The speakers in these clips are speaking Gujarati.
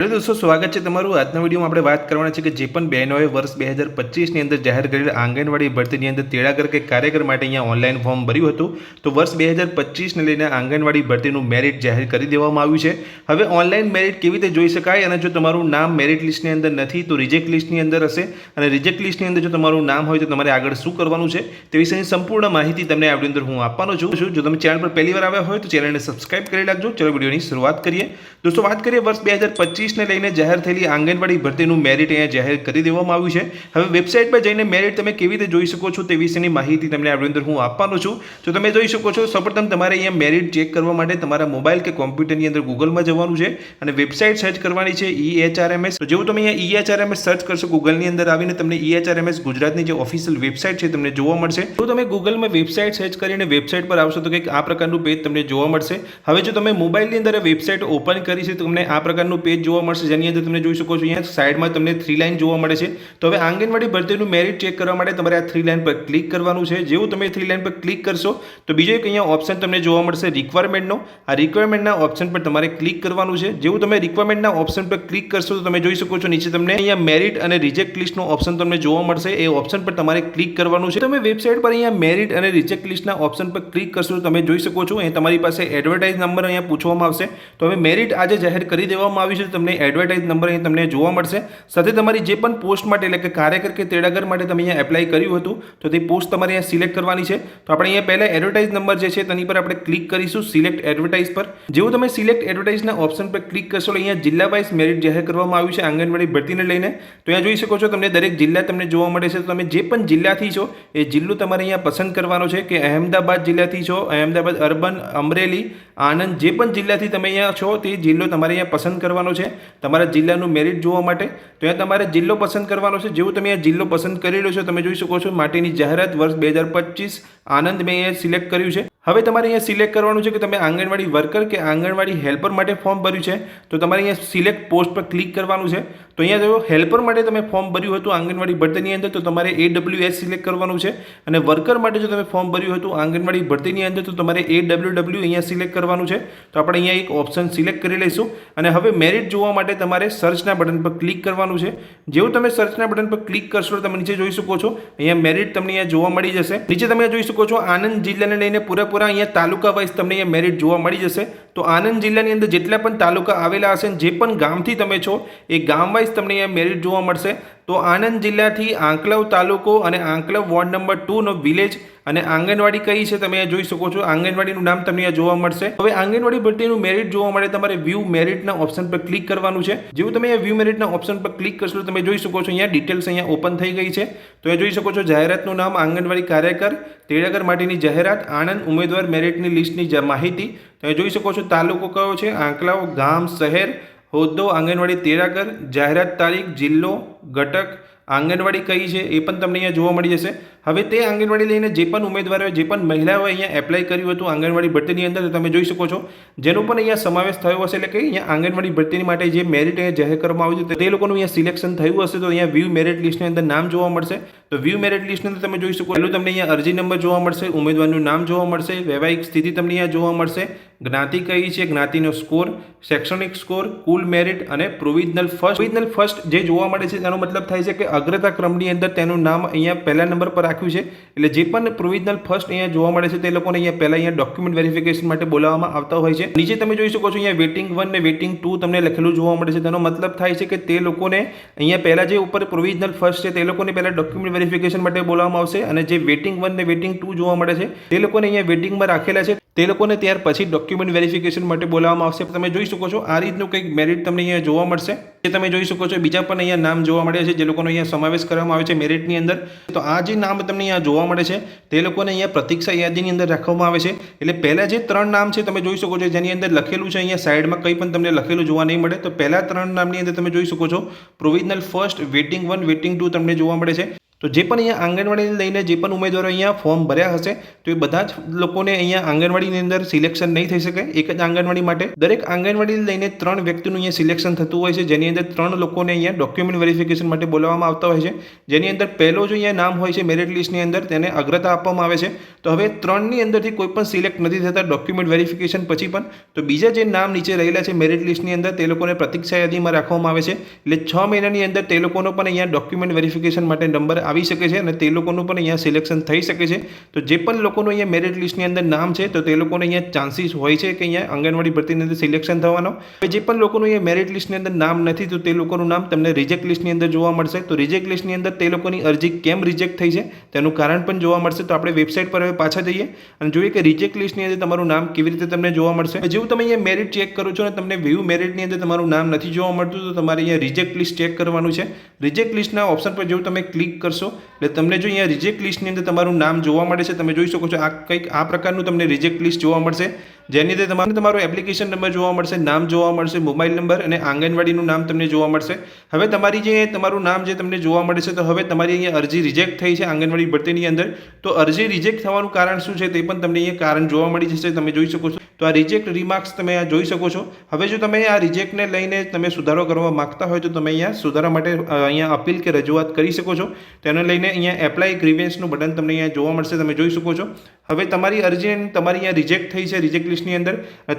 હેલો દોસ્તો, સ્વાગત છે તમારું. આજના વિડીયોમાં આપણે વાત કરવાના છે કે જે પણ બહેનોએ વર્ષ બે હજાર પચીસની અંદર જાહેર કરેલ આંગણવાડી ભરતીની અંદર તેડાગર કે કાર્યકર માટે અહીંયા ઓનલાઈન ફોર્મ ભર્યું હતું. તો વર્ષ બે હજાર પચીસને લઈને આંગણવાડી ભરતીનું મેરિટ જાહેર કરી દેવામાં આવ્યું છે. હવે ઓનલાઈન મેરિટ કેવી રીતે જોઈ શકાય? અને જો તમારું નામ મેરિટ લિસ્ટની અંદર નથી, તો રિજેક્ટ લિસ્ટની અંદર હશે. અને રિજેક્ટ લિસ્ટની અંદર જો તમારું નામ હોય તો તમારે આગળ શું કરવાનું છે? તે વિશેની સંપૂર્ણ માહિતી તમને આવડી અંદર હું આપવાનો છું. જો તમે ચેનલ પર પહેલી વાર આવ્યા હોય તો ચેનલને સબસ્ક્રાઇબ કરી રાખજો. ચલો વિડીયોની શરૂઆત કરીએ. દોસ્તો, વાત કરીએ વર્ષ બે હજાર પચીસને લઈને જાહેર થયેલી આંગણવાડી ભરતીનું મેરિટ અહીંયા જાહેર કરી દેવામાં આવ્યું છે. હવે વેબસાઇટ પર જઈને મેરિટ તમે કેવી રીતે જોઈ શકો છો તે વિશેની માહિતી તમને આ અંદર હું આપવાનો છું. તો તમે જોઈ શકો છો, સૌપ્રથમ તમારે અહીંયા મેરિટ ચેક કરવા માટે તમારા મોબાઈલ કે કોમ્પ્યુટરની અંદર ગૂગલમાં જવાનું છે અને વેબસાઇટ સર્ચ કરવાની છે E ઈએચઆરએમએસ તો જેવું તમે અહીંયા ઈએચઆરએમએસ સર્ચ કરશો ગૂગલની અંદર આવીને તમને E ઈએચઆરએમએસ ગુજરાતની જે ઓફિશિયલ વેબસાઇટ છે તમને જોવા મળશે. તો તમે ગૂગલમાં વેબસાઇટ સર્ચ કરીને વેબસાઇટ પર આવશો તો કંઈક આ પ્રકારનું પેજ તમને જોવા મળશે. હવે જો તમે મોબાઈલની અંદર વેબસાઇટ ઓપન કરી છે તો તમને આ પ્રકારનું પેજ જોવા મળશે. જેની અંદર તમે જોઈ શકો છો અહીંયા સાઈડમાં તમને થ્રી લાઇન જોવા મળે છે. તો હવે આંગણવાડી ભરતીનું મેરિટ ચેક કરવા માટે તમારે આ થ્રી લાઇન પર ક્લિક કરવાનું છે. જેવું તમે થ્રી લાઇન પર ક્લિક કરશો, તો બીજો એક અહીંયા ઓપ્શન તમને જોવા મળશે રિક્વાયરમેન્ટનો આ રિક્વાયરમેન્ટના ઓપ્શન પર તમારે ક્લિક કરવાનું છે. જેવું તમે રિક્વાયરમેન્ટના ઓપ્શન પર ક્લિક કરશો, તો તમે જોઈ શકો છો નીચે તમને અહીંયા મેરિટ અને રિજેક્ટ લિસ્ટનો ઓપ્શન તમને જોવા મળશે. એ ઓપ્શન પર તમારે ક્લિક કરવાનું છે. તમે વેબસાઇટ પર અહીંયા મેરિટ અને રિજેક્ટ લિસ્ટના ઓપ્શન પર ક્લિક કરશો, તો તમે જોઈ શકો છો. અહીં તમારી પાસે એડવર્ટાઇઝ નંબર અહીંયા પૂછવામાં આવશે. તો હવે મેરિટ આજે જાહેર કરી દેવામાં આવ્યું છે. તમને એડવર્ટાઇઝ નંબર અહીં તમને જોવા મળશે. સાથે તમારી જે પણ પોસ્ટ માટે એટલે કે કાર્યકર કે તેડાગર માટે તમે અહીંયા એપ્લાય કર્યું હતું, તો તે પોસ્ટ તમારે અહીંયા સિલેક્ટ કરવાની છે. તો આપણે અહીંયા પહેલાં એડવર્ટાઇઝ નંબર જે છે તેની પર આપણે ક્લિક કરીશું સિલેક્ટ એડવર્ટાઇઝ પર. જેવું તમે સિલેક્ટ એડવર્ટાઇઝના ઓપ્શન પર ક્લિક કરશો અહીંયા જિલ્લા વાઇઝ મેરિટ જાહેર કરવામાં આવ્યું છે, આંગણવાડી ભરતીને લઈને. તો અહીંયા જોઈ શકો છો, તમને દરેક જિલ્લા તમને જોવા મળે છે. તો તમે જે પણ જિલ્લાથી છો, એ જિલ્લો તમારે અહીંયા પસંદ કરવાનો છે કે અહેમદાબાદ જિલ્લાથી છો, અહેમદાબાદ, અર્બન, અમરેલી, આણંદ, જે પણ જિલ્લાથી તમે અહીંયા છો, તે જિલ્લો તમારે અહીંયા પસંદ કરવાનો છે. તમારા જિલ્લાનું મેરિટ જોવા માટે, તો અહીંયા તમારે જિલ્લો પસંદ કરવાનો છે. જેવું તમે આ જિલ્લો પસંદ કરી લો છો, તમે જોઈ શકો છો માટેની જાહેરાત વર્ષ બે હજાર પચીસ, આનંદ મેં અહીંયા સિલેક્ટ કર્યું છે. હવે તમારે અહીંયા સિલેક્ટ કરવાનું છે કે તમે આંગણવાડી વર્કર કે આંગણવાડી હેલ્પર માટે ફોર્મ ભર્યું છે. તો તમારે અહીંયા સિલેક્ટ પોસ્ટ પર ક્લિક કરવાનું છે. તો અહીંયા જો હેલ્પર માટે તમે ફોર્મ ભર્યું હતું આંગણવાડી ભરતીની અંદર, તો તમારે એ ડબલ્યુ એસ સિલેક્ટ કરવાનું છે. અને વર્કર માટે જો તમે ફોર્મ ભર્યું હતું આંગણવાડી ભરતીની અંદર, તો તમારે એ ડબલ્યુ ડબલ્યુ અહીંયા સિલેક્ટ કરવાનું છે. તો આપણે અહીંયા એક ઓપ્શન સિલેક્ટ કરી લઈશું. અને હવે મેરિટ જોવા માટે તમારે સર્ચના બટન પર ક્લિક કરવાનું છે. જેવું તમે સર્ચના બટન પર ક્લિક કરશો તમે નીચે જોઈ શકો છો. અહીંયા મેરિટ તમને અહીંયા જોવા મળી જશે. નીચે તમે જોઈ શકો છો આનંદ જિલ્લાને લઈને પૂરેપૂરા અહીંયા તાલુકા વાઇઝ તમને અહીંયા મેરિટ જોવા મળી જશે. તો આનંદ જિલ્લાની અંદર જેટલા પણ તાલુકા આવેલા હશે જે પણ ગામથી તમે છો, એ ગામ વાઇઝ તમને અહીંયા મેરિટ જોવા મળશે. તો આણંદ જિલ્લાથી આંકલવ તાલુકો અને આંકલવ વોર્ડ નંબર ટુનો વિલેજ અને આંગણવાડી કઈ છે તમે જોઈ શકો છો. આંગણવાડીનું નામ તમને જોવા મળશે. હવે આંગણવાડી ભરતીનું મેરિટ જોવા માટે તમારે વ્યૂ મેરિટના ઓપ્શન પર ક્લિક કરવાનું છે. જેવું તમે વ્યૂ મેરિટના ઓપ્શન પર ક્લિક કરશો તમે જોઈ શકો છો અહીંયા ડિટેલ્સ અહીંયા ઓપન થઈ ગઈ છે. તો એ જોઈ શકો છો જાહેરાતનું નામ, આંગણવાડી કાર્યકર, તેડાગર માટેની જાહેરાત, આણંદ ઉમેદવાર મેરિટની લિસ્ટની માહિતી. તો જોઈ શકો છો તાલુકો કયો છે? આંકલાવ, ગામ, શહેર હોદ્દો આંગણવાડી તેરાગર, જાહેરાત તારીખ, જિલ્લો, ઘટક આંગણવાડી કઈ છે એ પણ તમને અહીંયા જોવા મળી જશે. હવે તે આંગણવાડી લઈને જે પણ ઉમેદવારોએ, જે પણ મહિલાઓએ અહીંયા એપ્લાય કર્યું હતું આંગણવાડી ભરતીની અંદર તમે જોઈ શકો છો. જેનો પણ અહીંયા સમાવેશ થયો હશે, એટલે કે અહીંયા આંગણવાડી ભરતીની માટે જે મેરિટ અહીંયા જાહેર કરવામાં આવ્યું હતું તે લોકોનું અહીંયા સિલેક્શન થયું હશે, તો અહીંયા વ્યૂ મેરિટ લિસ્ટની અંદર નામ જોવા મળશે. તો વ્યૂ મેરિટ લિસ્ટની અંદર તમે જોઈ શકો, પહેલું તમને અહીંયા અરજી નંબર જોવા મળશે, ઉમેદવારનું નામ જોવા મળશે, વૈવાહિક સ્થિતિ તમને અહીંયા જોવા મળશે, જ્ઞાતિ કઈ છે, જ્ઞાતિનો સ્કોર શૈક્ષણિક સ્કોર કુલ મેરિટ અને પ્રોવિઝનલ ફર્સ્ટ પ્રોવિઝનલ ફર્સ્ટ જે જોવા મળે છે, તેનો મતલબ થાય છે કે અગ્રતા ક્રમની અંદર તેનું નામ અહીંયા પહેલા નંબર પર રાખ્યું છે. એટલે જે પણ પ્રોવિઝનલ ફર્સ્ટ અહીંયા જોવા મળે છે તે લોકોને અહીંયા પહેલા અહીંયા ડોક્યુમેન્ટ વેરિફિકેશન માટે બોલાવવામાં આવતા હોય છે. નીચે તમે જોઈ શકો છો અહીંયા વેટિંગ વન ને વેટિંગ ટુ તમને લખેલું જોવા મળે છે. તેનો મતલબ થાય છે કે તે લોકોને અહીંયા પહેલા જે ઉપર પ્રોવિઝનલ ફર્સ્ટ છે તે લોકોને પહેલા ડોક્યુમેન્ટ વેરિફિકેશન માટે બોલાવવામાં આવશે અને જે વેટિંગ વન ને વેટિંગ ટુ જોવા મળે છે તે લોકોને અહીંયા વેટિંગમાં રાખેલા છે. તે લોકોને ત્યાર પછી ડોક્યુમેન્ટ વેરિફિકેશન માટે બોલાવવામાં આવશે. તમે જોઈ શકો છો આ રીતનું કંઈક મેરિટ તમને અહીંયા જોવા મળશે. જે તમે જોઈ શકો છો બીજા પણ અહીંયા નામ જોવા મળે છે, જે લોકોનો અહીંયા સમાવેશ કરવામાં આવે છે મેરિટની અંદર. તો આ જે નામ તમને અહીંયા જોવા મળે છે, તે લોકોને અહીંયા પ્રતીક્ષા યાદીની અંદર રાખવામાં આવે છે. એટલે પહેલાં જે ત્રણ નામ છે તમે જોઈ શકો છો, જેની અંદર લખેલું છે અહીંયા સાઈડમાં કંઈ પણ તમને લખેલું જોવા નહીં મળે. તો પહેલા ત્રણ નામની અંદર તમે જોઈ શકો છો, provisional first waiting one, waiting two તમને જોવા મળે છે. તો જે પણ અહીંયા આંગણવાડીને લઈને જે પણ ઉમેદવારો અહીંયા ફોર્મ ભર્યા હશે, તો એ બધા જ લોકોને અહીંયા આંગણવાડીની અંદર સિલેક્શન નહીં થઈ શકે. એક જ આંગણવાડી માટે દરેક આંગણવાડીને લઈને ત્રણ વ્યક્તિનું અહીંયા સિલેક્શન થતું હોય છે, જેની અંદર ત્રણ લોકોને અહીંયા ડોક્યુમેન્ટ વેરિફિકેશન માટે બોલાવવામાં આવતા હોય છે. જેની અંદર પહેલો જો અહીંયા નામ હોય છે મેરિટ લિસ્ટની અંદર, તેને અગ્રતા આપવામાં આવે છે. તો હવે ત્રણની અંદરથી કોઈ પણ સિલેક્ટ નથી થતા ડોક્યુમેન્ટ વેરિફિકેશન પછી પણ. તો બીજા જે નામ નીચે રહેલા છે મેરિટ લિસ્ટની અંદર, તે લોકોને પ્રતીક્ષા યાદીમાં રાખવામાં આવે છે. એટલે છ મહિનાની અંદર તે લોકોનો પણ અહીંયા ડોક્યુમેન્ટ વેરિફિકેશન માટે નંબર આવી શકે છે અને તે લોકોનું પણ અહીંયા સિલેક્શન થઈ શકે છે. તો જે પણ લોકોનું અહીંયા મેરિટ લિસ્ટની અંદર નામ છે, તો તે લોકોને અહીંયા ચાન્સીસ હોય છે કે અહીંયા આંગણવાડી ભરતીની અંદર સિલેક્શન થવાનો. જે પણ લોકોનું અહીંયા મેરિટ લિસ્ટની અંદર નામ નથી, તો તે લોકોનું નામ તમને રિજેક્ટ લિસ્ટની અંદર જોવા મળશે. તો રિજેક્ટ લિસ્ટની અંદર તે લોકોની અરજી કેમ રિજેક્ટ થઈ છે, તેનું કારણ પણ જોવા મળશે. તો આપણે વેબસાઇટ પર હવે પાછા જઈએ અને જોઈએ કે રિજેક્ટ લિસ્ટની અંદર તમારું નામ કેવી રીતે તમને જોવા મળશે. જેવું તમે અહીંયા મેરિટ ચેક કરો છો અને તમને વ્યૂ મેરિટની અંદર તમારું નામ નથી જોવા મળતું, તો તમારે અહીંયા રિજેક્ટ લિસ્ટ ચેક કરવાનું છે. રિજેક્ટ લિસ્ટના ઓપ્શન પર જેવું તમે ક્લિક કરશો એટલે તમને જો અહીંયા રિજેક્ટ લિસ્ટની અંદર તમારું નામ જોવા મળે છે, તમે જોઈ શકો છો આ કંઈક આ પ્રકારનું તમને રિજેક્ટ લિસ્ટ જોવા મળશે. જેની અંદર તમારે તમારો એપ્લિકેશન નંબર જોવા મળશે, નામ જોવા મળશે મોબાઈલ નંબર અને આંગણવાડીનું નામ તમને જોવા મળશે. હવે તમારી જે તમારું નામ જે તમને જોવા મળે છે, તો હવે તમારી અહીંયા અરજી રિજેક્ટ થઈ છે આંગણવાડી ભરતીની અંદર. તો અરજી રિજેક્ટ થવાનું કારણ શું છે તે પણ તમને અહીંયા કારણ જોવા મળી જશે, તમે જોઈ શકો છો. તો આ રિજેક્ટ રિમાર્ક્સ તમે આ જોઈ શકો છો. હવે જો તમે આ રિજેક્ટને લઈને તમે સુધારો કરવા માગતા હોય, તો તમે અહીંયા સુધારા માટે અહીંયા અપીલ કે રજૂઆત કરી શકો છો. તેને લઈને અહીંયા એપ્લાય ગ્રીવેન્સનું બટન તમને અહીંયા જોવા મળશે, તમે જોઈ શકો છો. હવે તમારી અરજી તમારી અહીંયા રિજેક્ટ થઈ છે રિજેક્ટ લિસ્ટની અંદર.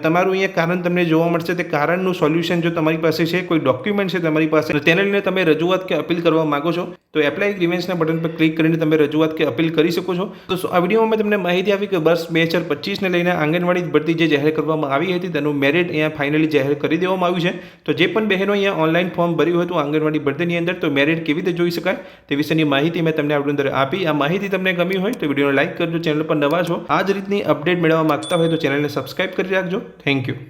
તમારું અહીંયા કારણ તમને જોવા મળશે. તે કારણનું સોલ્યુશન જો તમારી પાસે છે, કોઈ ડોક્યુમેન્ટ છે તમારી પાસે તેને લઈને તમે રજૂઆત કે અપીલ કરવા માગો છો. તો એપ્લાય ગ્રીવેન્સના બટન પર ક્લિક કરીને તમે રજૂઆત કે અપીલ કરી શકો છો. તો આ વિડીયોમાં મેં તમને માહિતી આપી કે વર્ષ બે હજાર પચીસને લઈને આંગણવાડી ભરતી જે જાહેર કરવામાં આવી હતી, તેનું મેરિટ અહીંયા ફાઇનલી જાહેર કરી દેવામાં આવ્યું છે. તો જે પણ બહેનો અહીંયા ઓનલાઈન ફોર્મ ભર્યું હતું આંગણવાડી ભરતીની અંદર, તો મેરિટ કેવી રીતે જોઈ શકાય? તે વિશેની માહિતી મેં તમને આપણી અંદર આપી. આ માહિતી તમને ગમી હોય તો વિડીયોને લાઇક કરજો ચેનલ પર નવા છો આ જ રીતની અપડેટ મેળવવા માંગતા હોય તો ચેનલને સબસ્ક્રાઇબ કરી રાખજો. Thank you